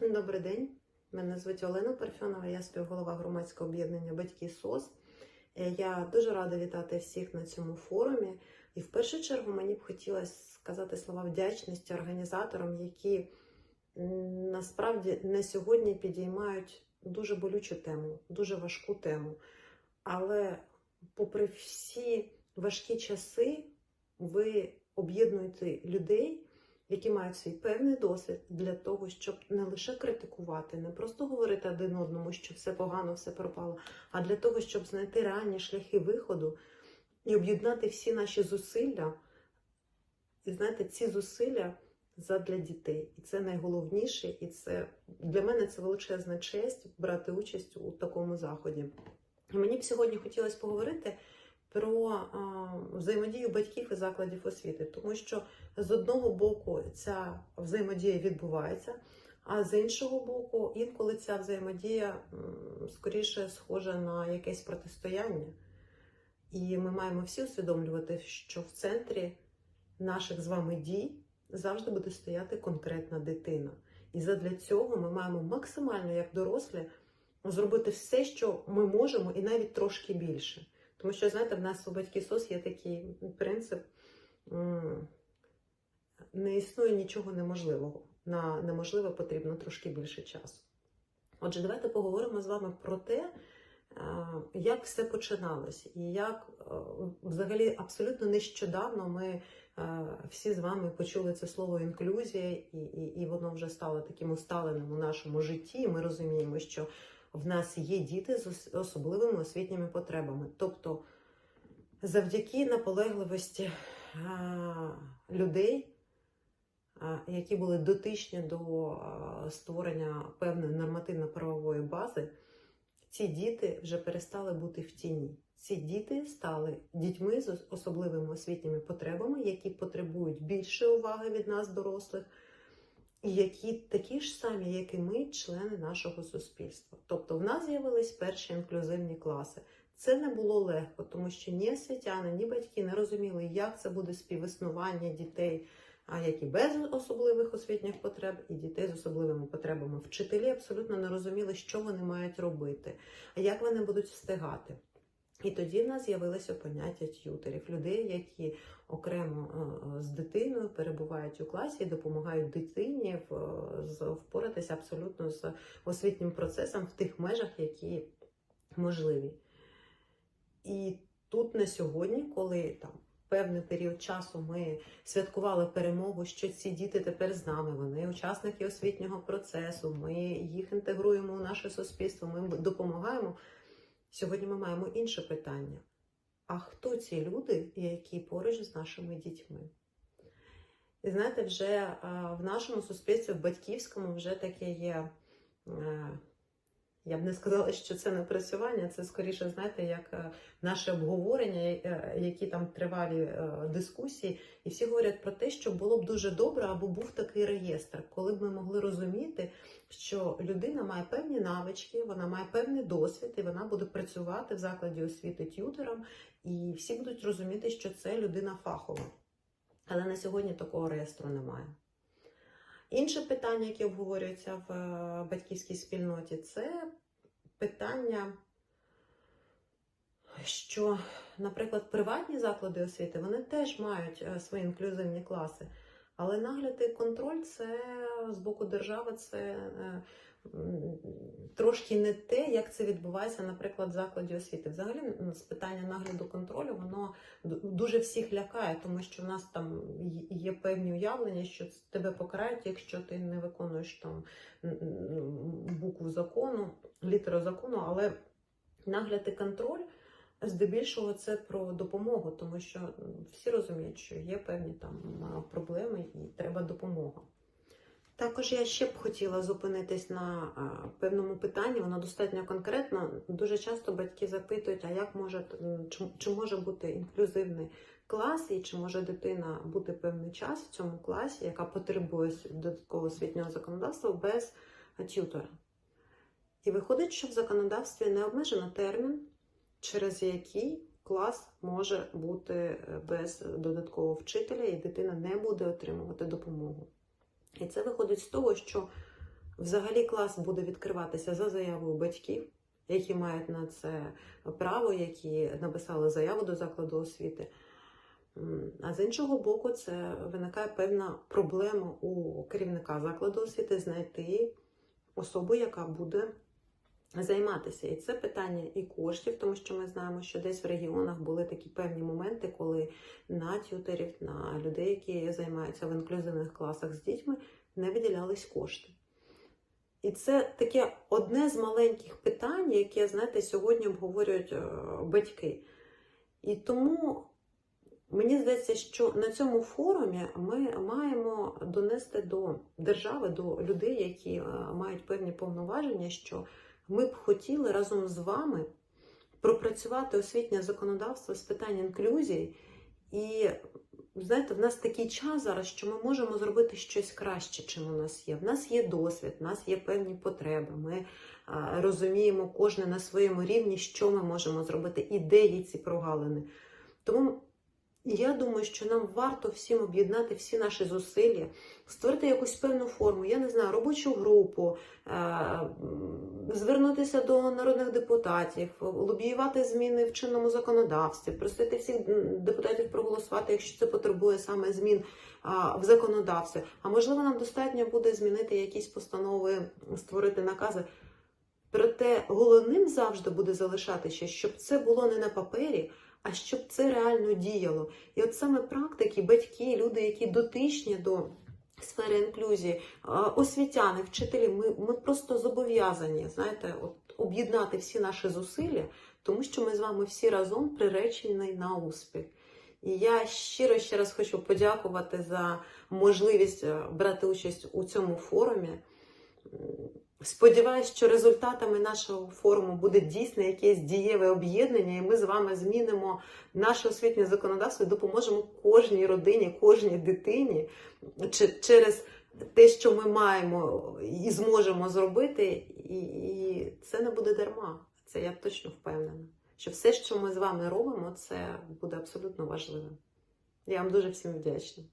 Добрий день. Мене звуть Олена Парфьонова, я співголова громадського об'єднання Батьки СОС. Е, Я дуже рада вітати всіх на цьому форумі. І в першу чергу мені б хотілося сказати слова вдячності організаторам, які насправді на сьогодні підіймають дуже болючу тему, дуже важку тему. Але, попри всі важкі часи, ви об'єднуєте людей які мають свій певний досвід для того, щоб не лише критикувати, не просто говорити один одному, що все погано, все пропало, а для того, щоб знайти реальні шляхи виходу і об'єднати всі наші зусилля. І знаєте, ці зусилля задля дітей. І це найголовніше, і це для мене це величезна честь брати участь у такому заході. І мені б сьогодні хотілося поговорити про взаємодію батьків і закладів освіти, тому що з одного боку ця взаємодія відбувається, а з іншого боку, інколи ця взаємодія скоріше схожа на якесь протистояння. І ми маємо всі усвідомлювати, що в центрі наших з вами дій завжди буде стояти конкретна дитина. І задля цього ми маємо максимально, як дорослі, зробити все, що ми можемо, і навіть трошки більше. Тому що, знаєте, в нас у батьки СОС є такий принцип: не існує нічого неможливого. На неможливе потрібно трошки більше часу. Отже, давайте поговоримо з вами про те, е, як все починалось, і як е, взагалі абсолютно нещодавно ми е, всі з вами почули це слово інклюзія, і, і, і воно вже стало таким усталеним у нашому житті. Ми розуміємо, що в нас є діти з особливими освітніми потребами. Тобто, завдяки наполегливості людей, які були дотичні до створення певної нормативно-правової бази, ці діти вже перестали бути в тіні. Ці діти стали дітьми з особливими освітніми потребами, які потребують більше уваги від нас, дорослих, які такі ж самі, як і ми, члени нашого суспільства. Тобто в нас з'явились перші інклюзивні класи. Це не було легко, тому що ні освітяни, ні батьки не розуміли, як це буде співіснування дітей, а які без особливих освітніх потреб, і дітей з особливими потребами. Вчителі абсолютно не розуміли, що вони мають робити, а як вони будуть встигати. І тоді в нас з'явилося поняття т'ютерів, людей, які окремо е, з дитиною перебувають у класі і допомагають дитині впоратися абсолютно з освітнім процесом в тих межах, які можливі. І тут на сьогодні, коли там певний період часу ми святкували перемогу, що ці діти тепер з нами, вони учасники освітнього процесу, ми їх інтегруємо у наше суспільство, ми допомагаємо. Сьогодні ми маємо інше питання. А хто ці люди, які поруч з нашими дітьми? І знаєте, вже в нашому суспільстві, в батьківському, вже таке є. Я б не сказала, що це напрацювання, це скоріше, знаєте, як е, наше обговорення, е, які там тривалі е, дискусії, і всі говорять про те, що було б дуже добре, аби був такий реєстр, коли б ми могли розуміти, що людина має певні навички, вона має певний досвід, і вона буде працювати в закладі освіти т'ютером, і всі будуть розуміти, що це людина фахова. Але на сьогодні такого реєстру немає. Інше питання, яке обговорюється в е, батьківській спільноті, це питання, що, наприклад, приватні заклади освіти вони теж мають е, свої інклюзивні класи. Але нагляд і контроль це з боку держави це е, трошки не те, як це відбувається, наприклад, в закладі освіти. Взагалі, з питання нагляду контролю, воно дуже всіх лякає, тому що в нас там є- певні уявлення, що тебе покарають, якщо ти не виконуєш там букву закону, літеру закону, але нагляд і контроль. Здебільшого це про допомогу, тому що всі розуміють, що є певні там проблеми і треба допомога. Також я ще б хотіла зупинитись на певному питанні, воно достатньо конкретно. Дуже часто батьки запитують, а як може чи, чи може бути інклюзивний клас, і чи може дитина бути певний час в цьому класі, яка потребує додаткового освітнього законодавства без т'ютора. І виходить, що в законодавстві не обмежено термін, через який клас може бути е, без додаткового вчителя, і дитина не буде отримувати допомогу. І це виходить з того, що Взагалі клас буде відкриватися за заявою батьків, які мають на це право, які написали заяву до закладу освіти. А з іншого боку, це виникає певна проблема у керівника закладу освіти знайти особу, яка буде займатися. І це питання і коштів, тому що ми знаємо, що десь в регіонах були такі певні моменти, коли на тютерів, на людей, які займаються в інклюзивних класах з дітьми, не виділялись кошти. І це таке одне з маленьких питань, яке, знаєте, сьогодні обговорюють е, батьки. І тому мені здається, що на цьому форумі ми маємо донести до держави, до людей, які е, мають певні повноваження, що ми б хотіли разом з вами пропрацювати освітнє законодавство з питань інклюзії. І знаєте, в нас такий час зараз, що ми можемо зробити щось краще, чим у нас є. В нас є досвід, в нас є певні потреби. Ми розуміємо кожне на своєму рівні, що ми можемо зробити, і де є ці прогалини. Тому я думаю, що нам варто всім об'єднати всі наші зусилля, створити якусь певну форму, я не знаю, робочу групу, е, звернутися до народних депутатів, лобіювати зміни в чинному законодавстві, просити всіх депутатів проголосувати, якщо це потребує саме змін в законодавстві. А можливо, нам достатньо буде змінити якісь постанови, створити накази. Проте головним завжди буде залишатися, щоб це було не на папері, а щоб це реально діяло. І от саме практики, батьки, люди, які дотичні до сфери інклюзії, освітяни, вчителі, ми, ми просто зобов'язані, знаєте, от об'єднати всі наші зусилля, тому що ми з вами всі разом приречені на успіх. І я щиро ще раз хочу подякувати за можливість е, брати участь у цьому форумі. Сподіваюсь, що результатами нашого форуму буде дійсно якесь дієве об'єднання, і ми з вами змінимо наше освітнє законодавство і допоможемо кожній родині, кожній дитині через те, що ми маємо і зможемо зробити, і це не буде дарма. Це я точно впевнена. Що все, що ми з вами робимо, це буде абсолютно важливим. Я вам дуже всім вдячна.